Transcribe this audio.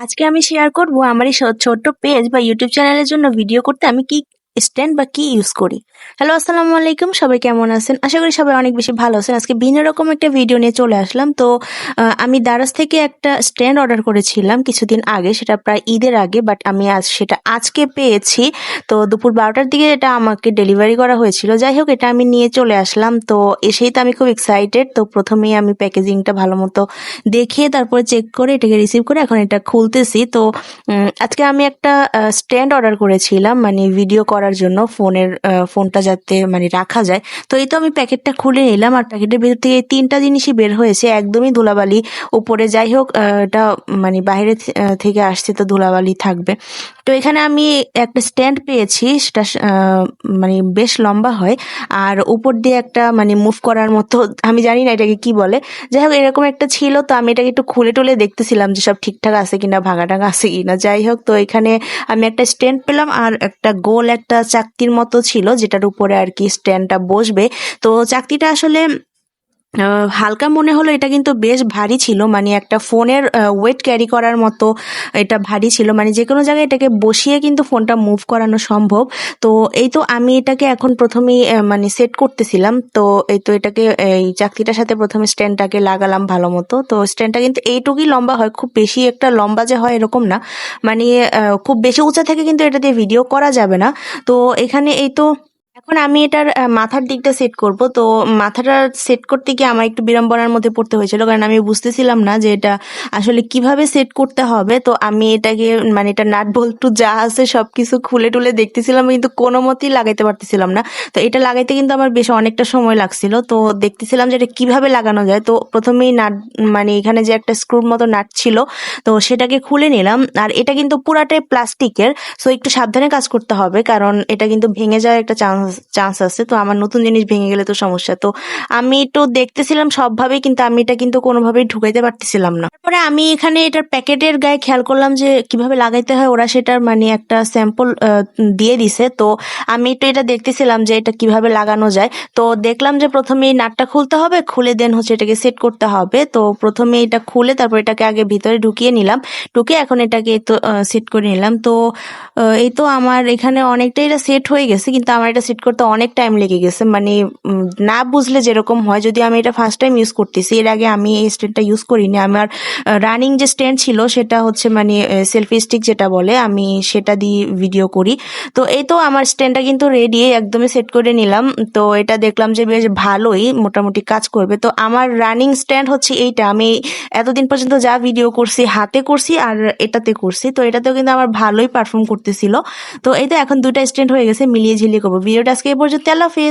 আজকে আমি শেয়ার করব আমার এই ছোট্ট পেজ বা ইউটিউব চ্যানেলের জন্য ভিডিও করতে আমি কি স্ট্যান্ড বা কি ইউজ করি? হ্যালো আসসালামু আলাইকুম, সবাই কেমন আছেন? আশা করি সবাই অনেক বেশি ভালো আছেন। আজকে ভিন্ন রকম একটা ভিডিও নিয়ে চলে আসলাম। তো আমি দারাজ থেকে একটা স্ট্যান্ড অর্ডার করেছিলাম কিছুদিন আগে, সেটা প্রায় ঈদের আগে বাট আমি আজ, সেটা আজকে পেয়েছি। তো, দুপুর বারোটার দিকে এটা আমাকে ডেলিভারি করা হয়েছিল। যাই হোক, এটা আমি নিয়ে চলে আসলাম। তো, এসেই তো আমি খুব এক্সাইটেড তো, প্রথমেই আমি প্যাকেজিংটা ভালো মতো দেখে তারপরে চেক করে, এটাকে রিসিভ করে এখন এটা খুলতেছি। তো আজকে আমি একটা স্ট্যান্ড অর্ডার করেছিলাম মানে ভিডিও করার জন্য ফোনের ফোনটা যাতে মানে রাখা যায়। তো এই তো আমি প্যাকেটটা খুলে নিলাম আর প্যাকেটের ভিতর থেকে তিনটা জিনিসই বের হয়েছে। একদমই ধুলাবালি উপরে। যাই হোক এটা মানে বাইরে থেকে আসছে তো ধুলাবালি থাকবে। তো এখানে আমি একটা স্ট্যান্ড পেয়েছি, সেটা মানে বেশ লম্বা হয়। আর উপর দিয়ে একটা মানে মুভ করার মতো, আমি জানি না এটাকে কি বলে। যাই হোক, এরকম একটা ছিল, তো আমি এটাকে একটু খুলে টুলে দেখতেছিলাম যে সব ঠিকঠাক আছে কিনা ভাঙা টাঙা আছে কিনা। যাই হোক, তো এখানে আমি একটা স্ট্যান্ড পেলাম, আর একটা গোল একটা চাকতির মতো ছিল, যেটার উপরে আর কি স্ট্যান্ডটা বসবে। তো চাকতিটা আসলে হালকা মনে হলো এটা কিন্তু বেশ ভারী ছিল মানে একটা ফোনের ওয়েট ক্যারি করার মতো এটা ভারী ছিল মানে যে কোনো জায়গায় এটাকে বসিয়ে কিন্তু ফোনটা মুভ করানো সম্ভব। তো এই তো আমি এটাকে এখন প্রথমেই মানে সেট করতেছিলাম, তো এই তো এটাকে, এই চাকরিটার সাথে প্রথমে স্ট্যান্ডটাকে লাগালাম ভালো মতো। তো স্ট্যান্ডটা কিন্তু এইটুকুই লম্বা হয়, খুব বেশি একটা লম্বা যে হয় এরকম না মানে খুব বেশি উঁচা থেকে কিন্তু এটা দিয়ে ভিডিও করা যাবে না। তো এখানে এই তো এখন আমি এটার মাথার দিকটা সেট করব। তো মাথাটা সেট করতে গিয়ে আমার একটু বিড়ম্বনার মধ্যে পড়তে হয়েছিল। কারণ আমি বুঝতেছিলাম না যে এটা আসলে কীভাবে সেট করতে হবে। তো আমি এটাকে মানে এটা নাট বল্টু যা আছে সব কিছু খুলে টুলে দেখতেছিলাম, কিন্তু কোনো মতেই লাগাইতে পারতেছিলাম না। তো এটা লাগাইতে কিন্তু আমার বেশ অনেকটা সময় লাগছিল। তো দেখতেছিলাম যে এটা কীভাবে লাগানো যায়। তো প্রথমেই নাট মানে এখানে যে একটা স্ক্রুর মতো নাট ছিল, তো সেটাকে খুলে নিলাম। আর এটা কিন্তু পুরাটাই প্লাস্টিকের সো একটু সাবধানে কাজ করতে হবে। কারণ এটা কিন্তু ভেঙে যাওয়ার একটা চান্স চান্স আছে, তো আমার নতুন জিনিস ভেঙে গেলে তো সমস্যা। তো আমি একটু দেখতেছিলাম সবভাবেই কিন্তু আমি এটা কিন্তু কোনোভাবেই ঢুকাইতে পারতেছিলাম না। তারপরে আমি এখানে এটার প্যাকেটের গায়ে খেয়াল করলাম যে কীভাবে লাগাইতে হয়, ওরা সেটার মানে একটা স্যাম্পল দিয়ে দিছে। তো আমি একটু এটা দেখতেছিলাম যে এটা কীভাবে লাগানো যায়। তো দেখলাম যে প্রথমে এই নাটটা খুলতে হবে, খুলে দেন হচ্ছে এটাকে সেট করতে হবে। তো প্রথমে এটা খুলে তারপর এটাকে আগে ভিতরে ঢুকিয়ে নিলাম। ঢুকে এখন এটাকে তো সেট করে নিলাম। তো এই তো আমার এখানে অনেকটাই এটা সেট হয়ে গেছে, কিন্তু আমার এটা সেট করতে অনেক টাইম লেগে গেছে। মানে না বুঝলে যেরকম হয়, যদি আমি এটা ফার্স্ট টাইম ইউজ করতেছি, এর আগে আমি এই স্ট্যান্ডটা ইউজ করিনি। আমার রানিং যে স্ট্যান্ড ছিল, সেটা হচ্ছে মানে সেলফি স্টিক যেটা বলে, আমি সেটা দিয়ে ভিডিও করি। তো এই তো আমার স্ট্যান্ডটা কিন্তু রেডি একদমই সেট করে নিলাম। তো এটা দেখলাম যে বেশ ভালোই, মোটামুটি কাজ করবে। তো আমার রানিং স্ট্যান্ড হচ্ছে এইটা। আমি এতদিন পর্যন্ত যা ভিডিও করছি, হাতে করছি আর এটাতে করছি। তো এটাতেও কিন্তু আমার ভালোই পারফর্ম করতেছিল। তো এই তো এখন দুটা স্ট্যান্ড হয়ে গেছে, মিলিয়ে ঝিলিয়ে করব। ভিডিওটা আজকে এই পর্যন্ত আল্লাহ হাফেজ।